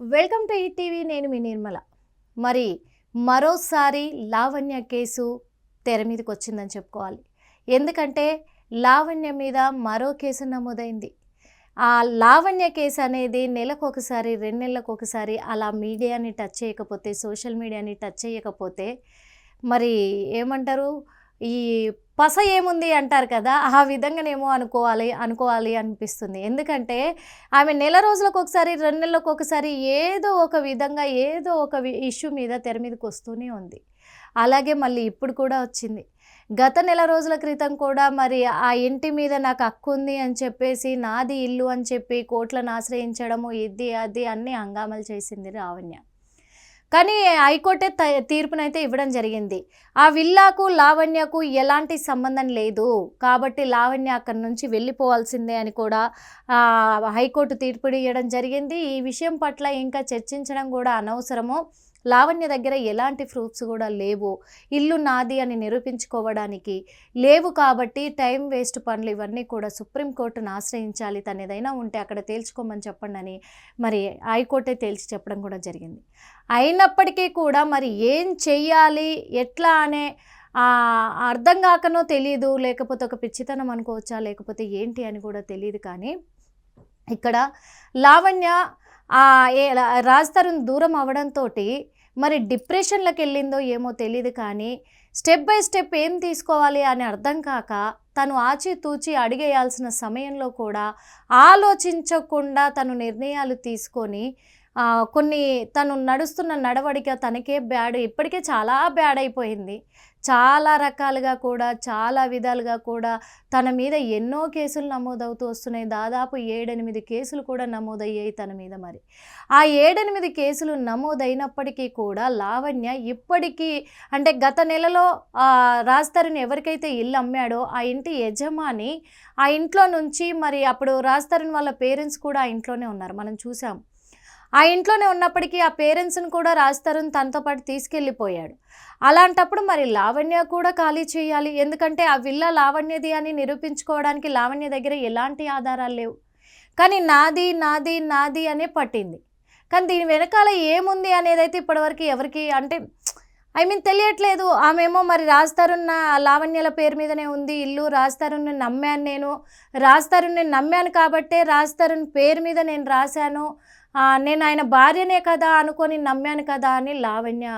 Welcome to ఈ TV నేను మీ నిర్మల. మరి మరోసారి లావణ్య కేసు తెర మీదకి వచ్చిందని చెప్పుకోవాలి. ఎందుకంటే లావణ్య మీద మరో కేసు నమోదైంది. ఆ లావణ్య కేసు అనేది నెలకు ఒకసారి రెండు నెలలకు ఒకసారి అలా మీడియాని టచ్ చేయకపోతే సోషల్ మీడియాని టచ్ చేయకపోతే మరి ఏమంటారు? ఈ పస ఏముంది అంటారు కదా ఆ విధంగానేమో అనుకోవాలి అనుకోవాలి అనిపిస్తుంది. ఎందుకంటే ఆమె నెల రోజులకు ఒకసారి రెండు నెలలకు ఒకసారి ఏదో ఒక విధంగా ఏదో ఒక ఇష్యూ మీద తెర మీదకి వస్తూనే ఉంది. అలాగే మళ్ళీ ఇప్పుడు కూడా వచ్చింది. గత నెల రోజుల క్రితం కూడా మరి ఆ ఇంటి మీద నాకు హక్కు ఉంది అని చెప్పేసి నాది ఇల్లు అని చెప్పి కోట్లను ఆశ్రయించడము ఇది అది అన్నీ హంగామలు చేసింది రావణ్య. కానీ హైకోర్టే త- తీర్పునైతే ఇవ్వడం జరిగింది. ఆ విల్లాకు లావణ్యకు ఎలాంటి సంబంధం లేదు. కాబట్టి లావణ్య అక్కడి నుంచి వెళ్ళిపోవాల్సిందే అని కూడా హైకోర్టు తీర్పు ఇవ్వడం జరిగింది. ఈ విషయం పట్ల ఇంకా చర్చించడం కూడా అనవసరము. లావణ్య దగ్గర ఎలాంటి ప్రూఫ్స్ కూడా లేవు. ఇల్లు నాది అని నిరూపించుకోవడానికి లేవు కాబట్టి టైం వేస్ట్ పనులు ఇవన్నీ కూడా సుప్రీంకోర్టును ఆశ్రయించాలి. తను ఏదైనా ఉంటే అక్కడ తేల్చుకోమని చెప్పండి అని మరి హైకోర్టే తేల్చి చెప్పడం కూడా జరిగింది. అయినప్పటికీ కూడా మరి ఏం చెయ్యాలి? ఎట్లా అనే ఆ, అర్థం కాకనో తెలియదు లేకపోతే ఒక పిచ్చితనం అనుకోవచ్చా? లేకపోతే ఏంటి అని కూడా తెలియదు కానీ ఇక్కడ లావణ్య రాజ్ తరుణ్ దూరం అవడంతో మరి డిప్రెషన్లకు వెళ్ళిందో ఏమో తెలియదు కానీ స్టెప్ బై స్టెప్ ఏం తీసుకోవాలి అని అర్థం కాక తను ఆచితూచి అడిగేయాల్సిన సమయంలో కూడా ఆలోచించకుండా తను నిర్ణయాలు తీసుకొని కొన్ని తను నడుస్తున్న నడవడిక తనకే బ్యాడ్ ఇప్పటికే చాలా బ్యాడ్ అయిపోయింది. చాలా రకాలుగా కూడా చాలా విధాలుగా కూడా తన మీద ఎన్నో కేసులు నమోదవుతూ వస్తున్నాయి. దాదాపు ఏడెనిమిది కేసులు కూడా నమోదయ్యాయి తన మీద మరి. ఆ ఏడెనిమిది కేసులు నమోదైనప్పటికీ కూడా లావణ్య ఇప్పటికీ అంటే గత నెలలో రాజ్తరుని రాజ్ తరుణ్ ఎవరికైతే ఇల్లు అమ్మాడో ఆ ఇంటి యజమాని ఆ ఇంట్లో నుంచి మరి అప్పుడు రాజ్ తరుణ్ వాళ్ళ పేరెంట్స్ కూడా ఆ ఇంట్లోనే ఉన్నారు. మనం చూసాం. ఆ ఇంట్లోనే ఉన్నప్పటికీ ఆ పేరెంట్స్ని కూడా రాజ్ తరుణ్ తనతో పాటు తీసుకెళ్ళిపోయాడు. అలాంటప్పుడు మరి లావణ్య కూడా ఖాళీ చేయాలి. ఎందుకంటే ఆ విల్ల లావణ్యది అని నిరూపించుకోవడానికి లావణ్య దగ్గర ఎలాంటి ఆధారాలు లేవు. కానీ నాది నాది నాది అనే పట్టింది. కానీ దీని వెనకాల ఏముంది అనేది అయితే ఇప్పటివరకు ఎవరికి అంటే ఐ మీన్ తెలియట్లేదు. ఆమెమో మరి రాజ్ తరుణ్ లావణ్యల పేరు మీదనే ఉంది. ఇల్లు రాజ్ తరుణ్ని నమ్మాను నేను. రాజ్ తరుణ్ని నమ్మాను కాబట్టే రాజ్ తరుణ్ పేరు మీద నేను రాశాను. నేను ఆయన భార్యనే కదా అనుకొని నమ్మాను కదా అని లావణ్య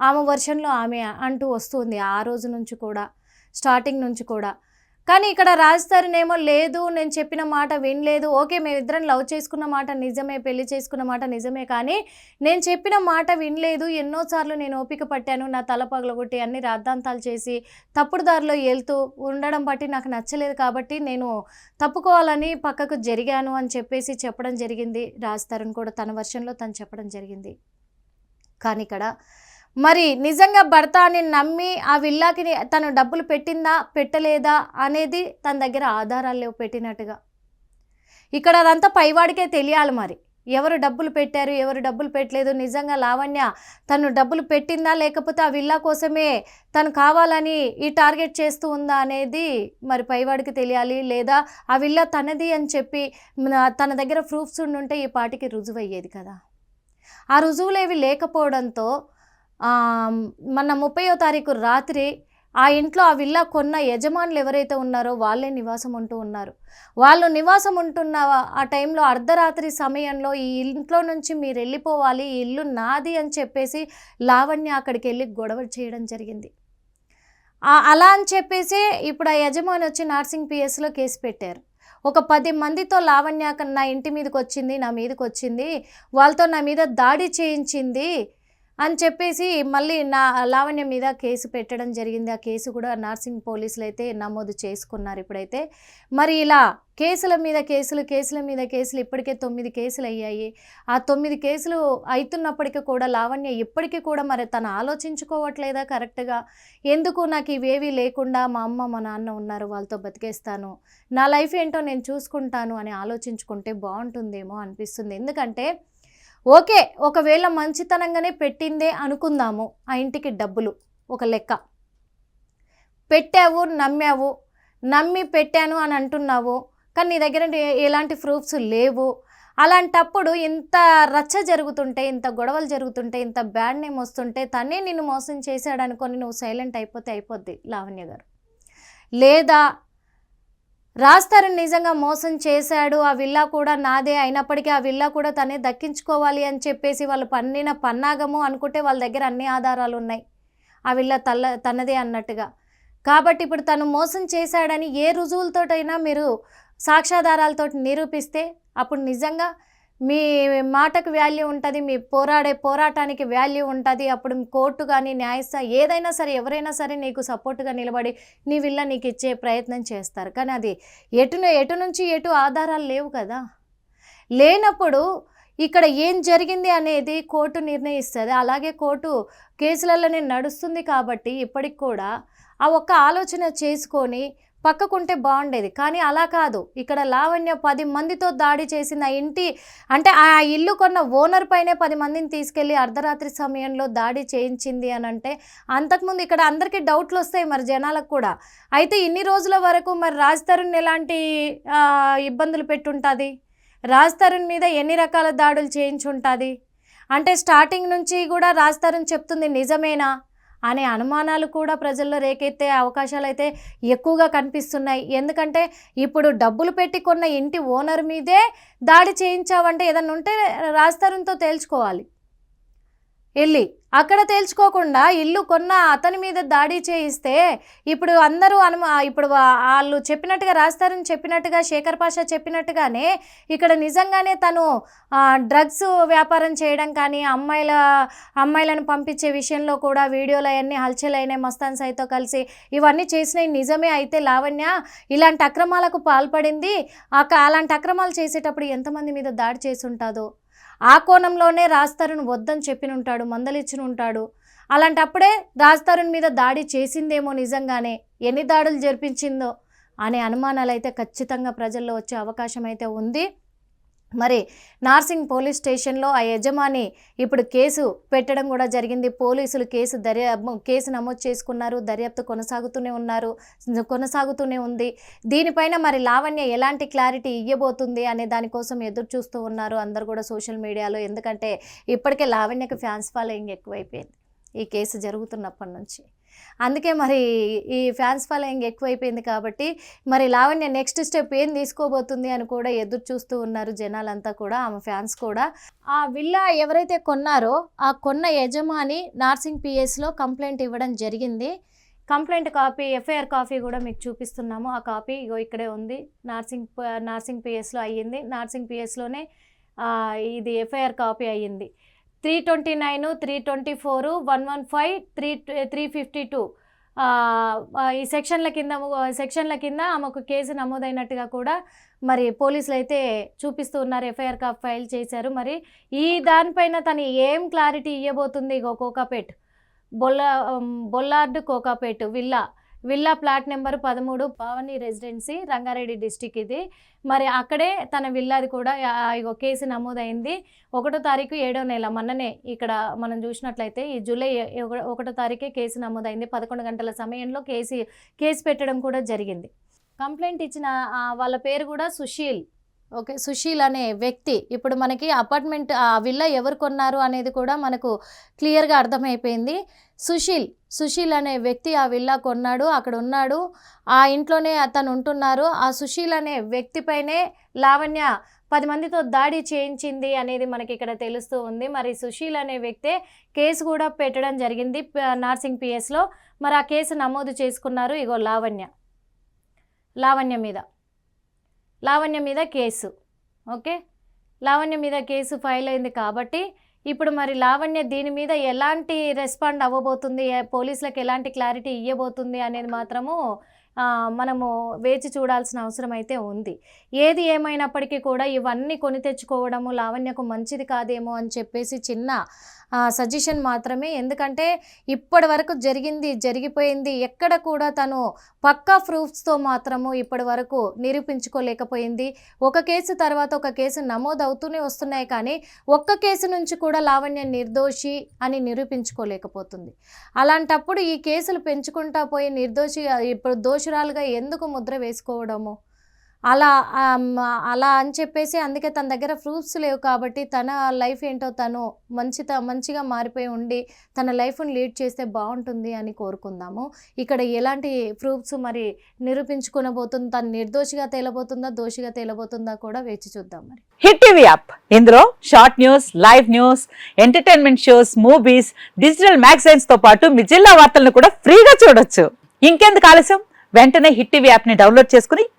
ఆమె వర్షన్లో ఆమె అంటూ వస్తుంది ఆ రోజు నుంచి కూడా స్టార్టింగ్ నుంచి కూడా. కానీ ఇక్కడ రాజ్ లేదు నేను చెప్పిన మాట వినలేదు. ఓకే మేమిద్దరం లవ్ చేసుకున్న మాట నిజమే పెళ్ళి చేసుకున్న మాట నిజమే కానీ నేను చెప్పిన మాట వినలేదు. ఎన్నోసార్లు నేను ఓపిక పట్టాను నా తల పగలగొట్టి అన్ని రాద్ధాంతాలు చేసి తప్పుడు దారిలో వెళ్తూ ఉండడం బట్టి నాకు నచ్చలేదు కాబట్టి నేను తప్పుకోవాలని పక్కకు జరిగాను అని చెప్పేసి చెప్పడం జరిగింది. రాజ్ తరుణ్ కూడా తన వర్షంలో తను చెప్పడం జరిగింది. కానీ ఇక్కడ మరి నిజంగా భర్త అని నమ్మి ఆ విల్లాకి తను డబ్బులు పెట్టిందా పెట్టలేదా అనేది తన దగ్గర ఆధారాలు లేవు పెట్టినట్టుగా. ఇక్కడ అదంతా పైవాడికే తెలియాలి మరి. ఎవరు డబ్బులు పెట్టారు ఎవరు డబ్బులు పెట్టలేదు నిజంగా లావణ్య తను డబ్బులు పెట్టిందా లేకపోతే ఆ విల్లా కోసమే తను కావాలని ఈ టార్గెట్ చేస్తూ ఉందా అనేది మరి పైవాడికి తెలియాలి. లేదా ఆ విల్లా తనది అని చెప్పి తన దగ్గర ప్రూఫ్స్ ఉండుంటే ఈ పాటికి రుజువు అయ్యేది కదా. ఆ రుజువులేవి లేకపోవడంతో మన ముప్పయో తారీఖు రాత్రి ఆ ఇంట్లో ఆ విల్లా కొన్న యజమానులు ఎవరైతే ఉన్నారో వాళ్ళే నివాసం ఉంటూ ఉన్నారు. వాళ్ళు నివాసం ఉంటున్న ఆ టైంలో అర్ధరాత్రి సమయంలో ఈ ఇంట్లో నుంచి మీరు వెళ్ళిపోవాలి ఈ ఇల్లు నాది అని చెప్పేసి లావణ్య అక్కడికి వెళ్ళి గొడవ చేయడం జరిగింది. అలా అని చెప్పేసి ఇప్పుడు ఆ యజమాని వచ్చి నర్సింగ్ పిఎస్లో కేసు పెట్టారు. ఒక పది మందితో లావణ్య నా ఇంటి మీదకి వచ్చింది నా మీదకి వచ్చింది వాళ్ళతో నా మీద దాడి చేయించింది అని చెప్పేసి మళ్ళీ నా లావణ్య మీద కేసు పెట్టడం జరిగింది. ఆ కేసు కూడా నర్సింగ్ పోలీసులు అయితే నమోదు చేసుకున్నారు ఇప్పుడైతే. మరి ఇలా కేసుల మీద కేసులు కేసుల మీద కేసులు ఇప్పటికే తొమ్మిది కేసులు అయ్యాయి. ఆ తొమ్మిది కేసులు అవుతున్నప్పటికీ కూడా లావణ్య ఇప్పటికీ కూడా మరి తను ఆలోచించుకోవట్లేదా కరెక్ట్గా? ఎందుకు నాకు ఇవేవి లేకుండా మా అమ్మ మా నాన్న ఉన్నారు వాళ్ళతో బతికేస్తాను నా లైఫ్ ఏంటో నేను చూసుకుంటాను అని ఆలోచించుకుంటే బాగుంటుందేమో అనిపిస్తుంది. ఎందుకంటే ఓకే ఒకవేళ మంచితనంగానే పెట్టిందే అనుకుందాము ఆ ఇంటికి డబ్బులు ఒక లెక్క. పెట్టావు నమ్మావు నమ్మి పెట్టాను అని అంటున్నావు కానీ నీ దగ్గర ఎలాంటి ప్రూఫ్స్ లేవు. అలాంటప్పుడు ఇంత రచ్చ జరుగుతుంటే ఇంత గొడవలు జరుగుతుంటే ఇంత బ్యాడ్ నేమ్ వస్తుంటే తనే నిన్ను మోసం చేశాడనుకొని నువ్వు సైలెంట్ అయిపోతే అయిపోద్ది లావణ్య గారు. లేదా రాస్తారు నిజంగా మోసం చేశాడు ఆ విల్లా కూడా నాదే అయినప్పటికీ ఆ విల్లా కూడా తనే దక్కించుకోవాలి అని చెప్పేసి వాళ్ళు పన్నిన పన్నాగము అనుకుంటే వాళ్ళ దగ్గర అన్ని ఆధారాలు ఉన్నాయి. ఆ విల్లా తల్ల తనదే అన్నట్టుగా. కాబట్టి ఇప్పుడు తను మోసం చేశాడని ఏ రుజువులతోటైనా మీరు సాక్ష్యాధారాలతో నిరూపిస్తే అప్పుడు నిజంగా మీ మాటకు వాల్యూ ఉంటుంది మీ పోరాడే పోరాటానికి వాల్యూ ఉంటుంది. అప్పుడు కోర్టు కానీ న్యాయస్థాయి ఏదైనా సరే ఎవరైనా సరే నీకు సపోర్ట్గా నిలబడి నీ విల్ల నీకు ఇచ్చే ప్రయత్నం చేస్తారు. కానీ అది ఎటు ఎటు నుంచి ఎటు ఆధారాలు లేవు కదా. లేనప్పుడు ఇక్కడ ఏం జరిగింది అనేది కోర్టు నిర్ణయిస్తుంది. అలాగే కోర్టు కేసులలోనే నడుస్తుంది కాబట్టి ఇప్పటికి కూడా ఆ ఒక్క ఆలోచన చేసుకొని పక్కకుంటే బాగుండేది. కానీ అలా కాదు. ఇక్కడ లావణ్య పది మందితో దాడి చేసిన ఆ ఇంటి అంటే ఆ ఇల్లు కొన్న ఓనర్ పైనే పది మందిని తీసుకెళ్ళి అర్ధరాత్రి సమయంలో దాడి చేయించింది అని అంటే అంతకుముందు ఇక్కడ అందరికీ డౌట్లు వస్తాయి మరి జనాలకు కూడా. అయితే ఇన్ని రోజుల వరకు మరి రాజ్ తరుణ్ ఎలాంటి ఇబ్బందులు పెట్టుంటుంది? రాజ్ తరుణ్ మీద ఎన్ని రకాల దాడులు చేయించుంటుంది? అంటే స్టార్టింగ్ నుంచి కూడా రాజ్ తరుణ్ చెప్తుంది నిజమేనా? అనే అనుమానాలు కూడా ప్రజల్లో రేకెత్తే అవకాశాలు అయితే ఎక్కువగా కనిపిస్తున్నాయి. ఎందుకంటే ఇప్పుడు డబ్బులు పెట్టి కొన్న ఇంటి ఓనర్ మీదే దాడి చేయించావంటే ఏదన్నా ఉంటే రాజతరుణ్తో తేల్చుకోవాలి. వెళ్ళి అక్కడ తేల్చుకోకుండా ఇల్లు కొన్న అతని మీద దాడి చేయిస్తే ఇప్పుడు అందరూ అను ఇప్పుడు వాళ్ళు చెప్పినట్టుగా రాస్తారని చెప్పినట్టుగా శేఖర్ పాషా చెప్పినట్టుగానే ఇక్కడ నిజంగానే తను డ్రగ్స్ వ్యాపారం చేయడం కానీ అమ్మాయిల అమ్మాయిలను పంపించే విషయంలో కూడా వీడియోలు అవన్నీ హల్చల్ అయినాయి మస్తాన్ సాయితో కలిసి ఇవన్నీ చేసినవి నిజమే అయితే లావణ్య ఇలాంటి అక్రమాలకు పాల్పడింది. ఆ అలాంటి అక్రమాలు చేసేటప్పుడు ఎంతమంది మీద దాడి చేసి ఉంటుందో. ఆ కోణంలోనే రాజ్తరుణ్ వద్దని చెప్పిన ఉంటాడు మందలిచ్చిన ఉంటాడు అలాంటప్పుడే రాజ్తరుణ్ మీద దాడి చేసిందేమో నిజంగానే ఎన్ని దాడులు జరిపించిందో అనే అనుమానాలు అయితే ఖచ్చితంగా ప్రజల్లో వచ్చే అవకాశం అయితే ఉంది. మరి నార్సింగ్ పోలీస్ స్టేషన్లో ఆ యజమాని ఇప్పుడు కేసు పెట్టడం కూడా జరిగింది. పోలీసులు కేసు దర్యా కేసు నమోదు చేసుకున్నారు. దర్యాప్తు కొనసాగుతూనే ఉన్నారు. కొనసాగుతూనే ఉంది. దీనిపైన మరి లావణ్య ఎలాంటి క్లారిటీ ఇవ్వబోతుంది అనే దానికోసం ఎదురు చూస్తూ ఉన్నారు. అందరు కూడా సోషల్ మీడియాలో ఎందుకంటే ఇప్పటికే లావణ్యకి ఫ్యాన్స్ ఫాలోయింగ్ ఎక్కువైపోయింది. ఈ కేసు జరుగుతున్నప్పటి నుంచి. అందుకే మరి ఈ ఫ్యాన్స్ ఫాలోయింగ్ ఎక్కువైపోయింది కాబట్టి మరి లావణ్య నెక్స్ట్ స్టెప్ ఏం తీసుకోబోతుంది అని కూడా ఎదురు చూస్తూ ఉన్నారు జనాలంతా కూడా ఆమె ఫ్యాన్స్ కూడా. ఆ విల్లా ఎవరైతే కొన్నారో ఆ కొన్న యజమాని నార్సింగ్ పిఎస్లో కంప్లైంట్ ఇవ్వడం జరిగింది. కంప్లైంట్ కాపీ ఎఫ్ఐఆర్ కాపీ కూడా మీకు చూపిస్తున్నాము. ఆ కాపీ ఇగో ఇక్కడే ఉంది. నార్సింగ్ నార్సింగ్ పిఎస్లో అయ్యింది. నార్సింగ్ పిఎస్లోనే ఇది ఎఫ్ఐఆర్ కాపీ అయ్యింది. Three twenty nine three twenty four one one five three three fifty two. ఈ సెక్షన్ల కింద సెక్షన్ల కింద ఆమెకు కేసు నమోదైనట్టుగా కూడా మరి పోలీసులు అయితే చూపిస్తూ ఉన్నారు. ఎఫ్ఐఆర్ కా ఫైల్ చేశారు. మరి ఈ దానిపైన తను ఏం క్లారిటీ ఇవ్వబోతుంది కోకాపేట్. బొల్ల బొల్లార్డ్ Kokapet villa. Villa plot number పదమూడు పావని రెసిడెన్సీ రంగారెడ్డి డిస్టిక్ ఇది. మరి అక్కడే తన విల్లాది కూడా కేసు నమోదైంది. ఒకటో తారీఖు ఏడో నెల మొన్ననే ఇక్కడ మనం చూసినట్లయితే ఈ జూలై ఒకటో తారీఖే కేసు నమోదైంది. పదకొండు గంటల సమయంలో కేసు కేసు పెట్టడం కూడా జరిగింది. కంప్లైంట్ ఇచ్చిన వాళ్ళ పేరు కూడా సుశీల్. ఓకే. సుశీల్ అనే వ్యక్తి ఇప్పుడు మనకి అపార్ట్మెంట్ ఆ విల్లా ఎవరు కొన్నారు అనేది కూడా మనకు క్లియర్గా అర్థమైపోయింది. సుశీల్ సుశీల్ అనే వ్యక్తి ఆ విల్లా కొన్నాడు అక్కడ ఉన్నాడు ఆ ఇంట్లోనే అతను ఉంటున్నారు. ఆ సుశీల్ అనే వ్యక్తిపైనే లావణ్య పది మందితో దాడి చేయించింది అనేది మనకి ఇక్కడ తెలుస్తూ ఉంది. మరి సుశీల్ అనే వ్యక్తే కేసు కూడా పెట్టడం జరిగింది నార్సింగ్ పిఎస్లో మరి ఆ కేసు నమోదు చేసుకున్నారు ఇగో లావణ్య లావణ్య మీద. లావణ్య మీద కేసు. ఓకే? లావణ్య మీద కేసు ఫైల్ అయింది కాబట్టి ఇప్పుడు మరి లావణ్య దీని మీద ఎలాంటి రెస్పాండ్ అవ్వబోతుంది? పోలీసులకు ఎలాంటి క్లారిటీ ఇవ్వబోతుంది అనేది మాత్రము మనము వేచి చూడాల్సిన అవసరం అయితే ఉంది. ఏది ఏమైనప్పటికీ కూడా ఇవన్నీ కొని తెచ్చుకోవడము లావణ్యకు మంచిది కాదేమో అని చెప్పేసి చిన్న సజెషన్ మాత్రమే. ఎందుకంటే ఇప్పటి వరకు జరిగింది జరిగిపోయింది. ఎక్కడ కూడా తను పక్కా ప్రూఫ్స్తో మాత్రము ఇప్పటి వరకు నిరూపించుకోలేకపోయింది. ఒక కేసు తర్వాత ఒక కేసు నమోదు అవుతూనే వస్తున్నాయి కానీ ఒక్క కేసు నుంచి కూడా లావణ్య నిర్దోషి అని నిరూపించుకోలేకపోతుంది. అలాంటప్పుడు ఈ కేసులు పెంచుకుంటా పోయి నిర్దోషి ఇప్పుడు దోషురాలుగా ఎందుకు ముద్ర వేసుకోవడము? అలా అలా అని చెప్పేసి అందుకే తన దగ్గర ప్రూఫ్స్ లేవు కాబట్టి తన లైఫ్ ఏంటో తను మంచి మంచిగా మారిపోయి ఉండి తన లైఫ్ని లీడ్ చేస్తే బాగుంటుంది అని కోరుకుందాము. ఇక్కడ ఎలాంటి ప్రూఫ్స్ మరి నిరూపించుకునబోతుంది తను నిర్దోషిగా తేలబోతుందా దోషిగా తేలబోతుందా కూడా వేచి చూద్దాం మరి. హిట్ టీవీ యాప్ ఇందులో short news live news entertainment shows movies digital మ్యాగజైన్స్తో పాటు మీ జిల్లా వార్తలను కూడా ఫ్రీగా చూడొచ్చు. ఇంకెందుకు ఆలస్యం? వెంటనే హిట్ టీవీ యాప్ని డౌన్లోడ్ చేసుకుని